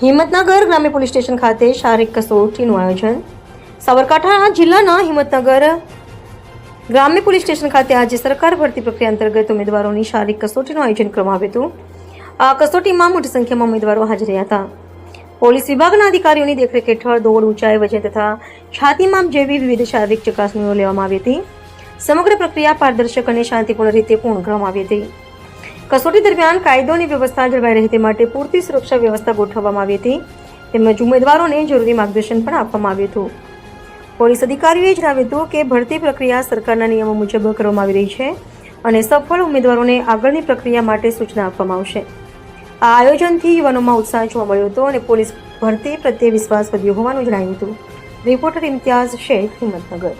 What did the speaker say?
હિંમતનગર ગ્રામ્ય police station ખાતે શારીરિક કસોટીનું આયોજન. સાબરકાંઠા જિલ્લાના હિંમતનગર ગ્રામ્ય પોલીસ સ્ટેશન ખાતે આજે સરકાર ભરતી પ્રક્રિયા અંતર્ગત ઉમેદવારોની શારીરિક કસોટીનું આયોજન કરવામાં આવ્યું હતું. આ કસોટીમાં મોટી સંખ્યામાં ઉમેદવારો હાજર રહ્યા હતા. પોલીસ વિભાગના અધિકારીઓની દેખરેખ હેઠળ દોડ ઊંચાઈ વજન તથા છાતીમાં જેવી વિવિધ શારીરિક ચકાસણીઓ લેવામાં આવી હતી. સમગ્ર પ્રક્રિયા પારદર્શક અને શાંતિપૂર્ણ રીતે પૂર્ણ કરવામાં આવી હતી. કસોટી દરમિયાન કાયદો અને વ્યવસ્થા જળવાઈ રહે તે માટે પૂરતી સુરક્ષા વ્યવસ્થા ગોઠવવામાં આવી હતી. તેમજ ઉમેદવારોને જરૂરી માર્ગદર્શન પણ આપવામાં આવ્યું હતું. પોલીસ અધિકારીઓએ જણાવ્યું હતું કે ભરતી પ્રક્રિયા સરકારના નિયમો મુજબ કરવામાં આવી રહી છે અને સફળ ઉમેદવારોને આગળની પ્રક્રિયા માટે સૂચના આપવામાં આવશે. આ આયોજનથી યુવાનોમાં ઉત્સાહ જોવા મળ્યો હતો અને પોલીસ ભરતી પ્રત્યે વિશ્વાસ વધ્યો હોવાનું જણાવ્યું હતું. રિપોર્ટર ઇમ્તિયાઝ શેખ, હિંમતનગર.